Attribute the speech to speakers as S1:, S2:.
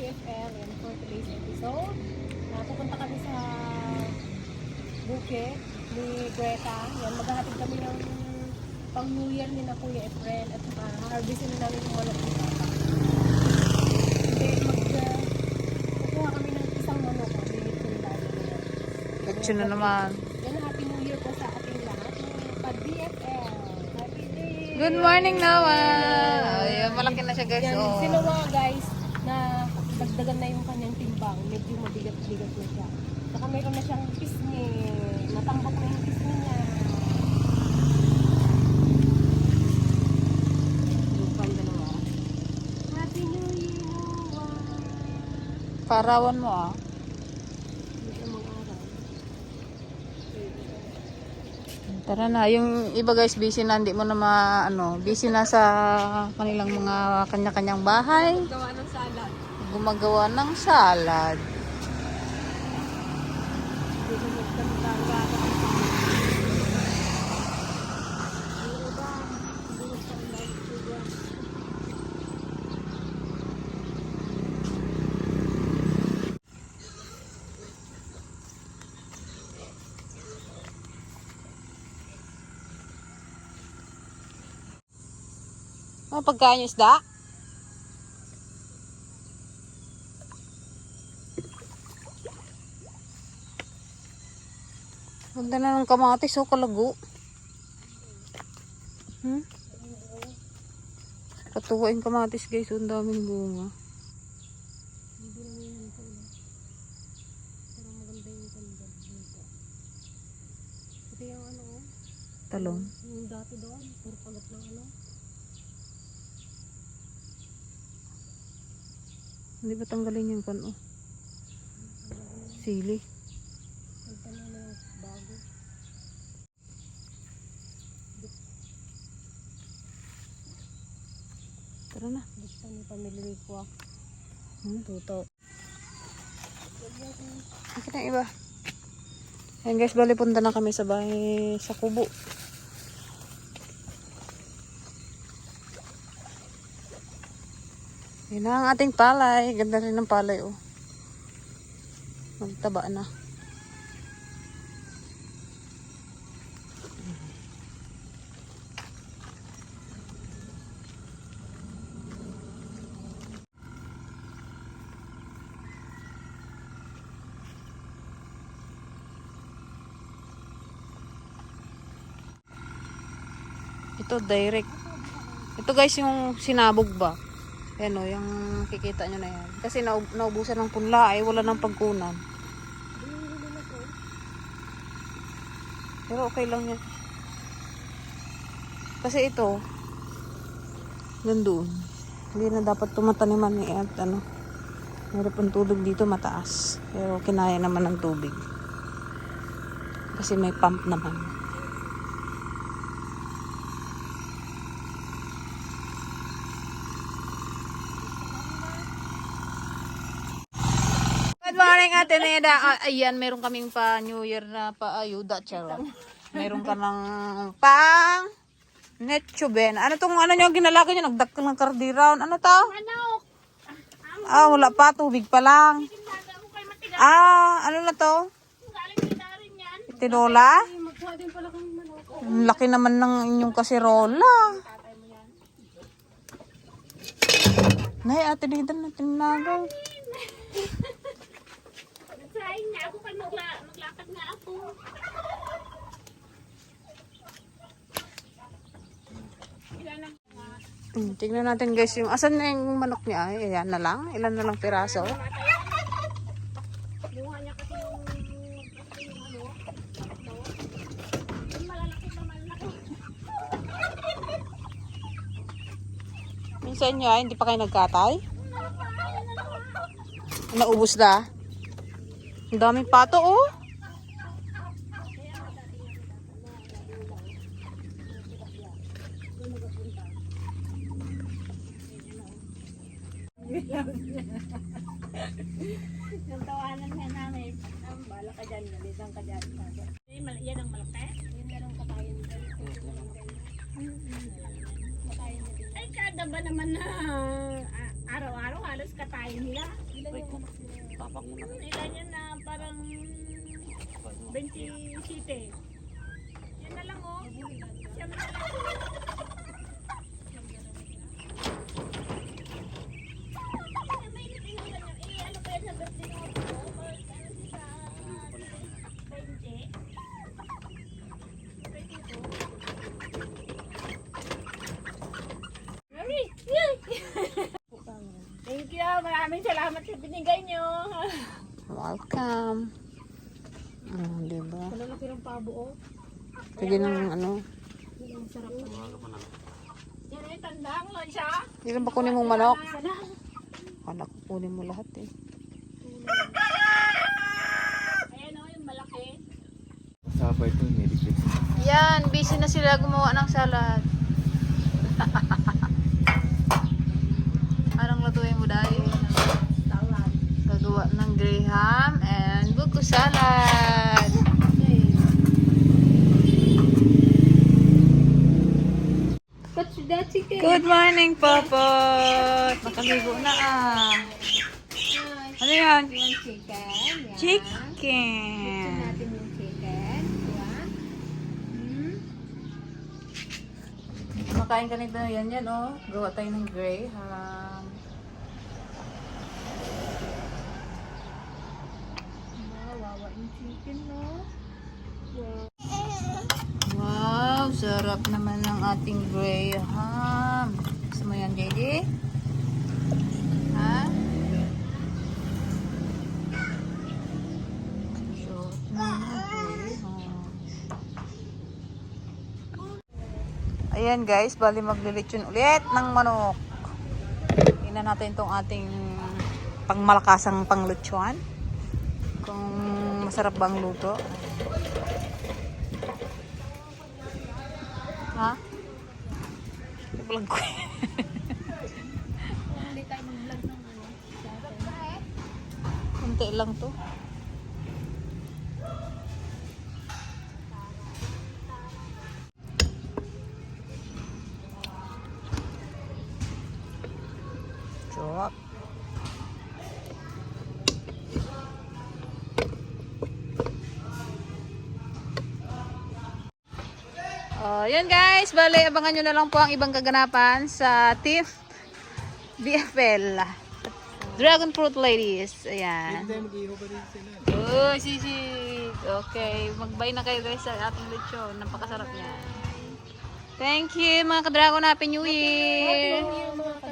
S1: BFL and for today's episode. Uh, pupunta kami sa bukid ni Greta. Yan, maghahatid kami ng pang New Year ni na Kuya Efren at saka harvestin namin yung manok ni Papa. Hindi, mag, uh, kukuha kami ng isang manok. ah, Bigit ko yan.
S2: Action na naman.
S1: Yan Happy New Year po sa ating lahat. Happy Day!
S2: Good morning, Noah! Ayan, malaki na siya, guys.
S1: Yan,
S2: Oh.
S1: sino mga guys na dagdagan na yung kanyang timbang, medyo mabigat-bigat na siya. Saka meron na siyang pisngi, natambak na yung pisngi niya.
S2: Parawan mo, ah. Tara na. Yung iba, guys, busy na. Hindi mo na ma, ano, busy na sa kanilang mga kanya-kanyang bahay.
S1: Gawa ng salad.
S2: Gumagawa ng salad. Ano pagkain yung isda? Ganda na ng kamatis, oh, kalago. Hmm? Katuwa yung kamatis, guys. oh, Ang daming bunga. Talong.
S1: yung dati doon, puro pagat ng ano.
S2: Hindi ba tanggalin yung kan, oh? Sili.
S1: Nagtanong na yung bago.
S2: Tara na.
S1: Gusto ni pamilya ko.
S2: Hmm?
S1: Tuto.
S2: Bakit ang iba? Ayan guys, bali punta na kami sa bahay sa kubo. Yan na ang ating palay. Ganda rin ng palay oh. Magtaba na. Ito direct. Ito guys yung sinabog ba? Ayan o, yung kikita nyo na yan. Kasi naub naubusan ng punla ay wala ng pagkunan. Pero okay lang yan. Kasi ito, nandun. Hindi na dapat tumataniman ni at ano. Meron pang tubig dito mataas. Pero kinaya naman ng tubig. Kasi may pump naman. Good morning, Ate Neda. Ah, ayan, meron kaming pa New Year na pa ayuda, charot. Meron ka ng pang netchuben. Ano tong ano nyo ginalagay nyo? Nagdakkel ng kardirown. Ano to?
S1: Manok!
S2: Ah, wala pa. Tubig pa lang. Ah, ano na to? Tinola? Ang laki naman ng inyong kasirola. Nay, ate Neda na tinagay.
S1: Nagsahin nga ako pag magla maglakad nga ako.
S2: Hmm, tignan natin guys yung asan na yung manok niya. Ay, ayan na lang. Ilan na lang piraso.
S1: Niya.
S2: Minsan nyo ay, hindi pa kayo nagkatay? Naubos na? Ang daming pato oh.
S1: Yung tawanan nga namin, ang bala ka dyan, nalitang ka dyan. Eh, Yan ang malaki? Yan na lang katayin dyan. Katayin dyan. Ay, kada ba naman na ah, araw-araw halos katayin nila? Ilan yung
S3: Tapak mo na.
S4: Nakita niya na parang 27. Yan na lang oh. Siya na lang. May natinong ganyan. Eh, ano kaya sa birthday mo? Or ano siya sa 20? 22? Mary! Yay! Thank you. Maraming salamat sa binigay niyo.
S2: Welcome. Oh, diba?
S1: Malalaki ng pabo, oh.
S2: Pwede ng ano.
S1: Ang sarap na.
S4: Yan ay tandaan lang siya.
S2: Ilan ba kunin mong manok? Kala ko kunin mo lahat eh.
S4: Ayan o, yung malaki.
S3: Sabay ito, nilipit.
S2: Yan, busy na sila gumawa ng salad. Anong lutuin mo dahil?
S4: Salad.
S2: Gagawa ng graham and buko salad. Good morning, Popot! Nakaligo na ah. Ano yan?
S1: Chicken.
S2: Chicken.
S1: Diba? Hmm?
S2: Makain ka nito yan yan oh. Gawa tayo ng graham.
S1: Wawa yung chicken, no?
S2: Wow, sarap naman ng ating graham. Gusto mo yan, JD? Ha? Graham. Ayan guys, bali maglilitsyon ulit ng manok. Tingnan natin tong ating pangmalakasang panglutsuan. Kung masarap ba ang luto. Ha? Vlog ko.
S1: Hindi tayo mag-vlog ng ano.
S2: Kunti lang to. Oh, yun guys. Bale, abangan nyo na lang po ang ibang kaganapan sa TIFF BFL. Dragon Fruit Ladies. Ayan. Oh, sisig. Okay. Magbay na kayo guys sa ating lechon. Napakasarap yan. Thank you mga ka-dragon. Happy New Year!
S1: Yung mga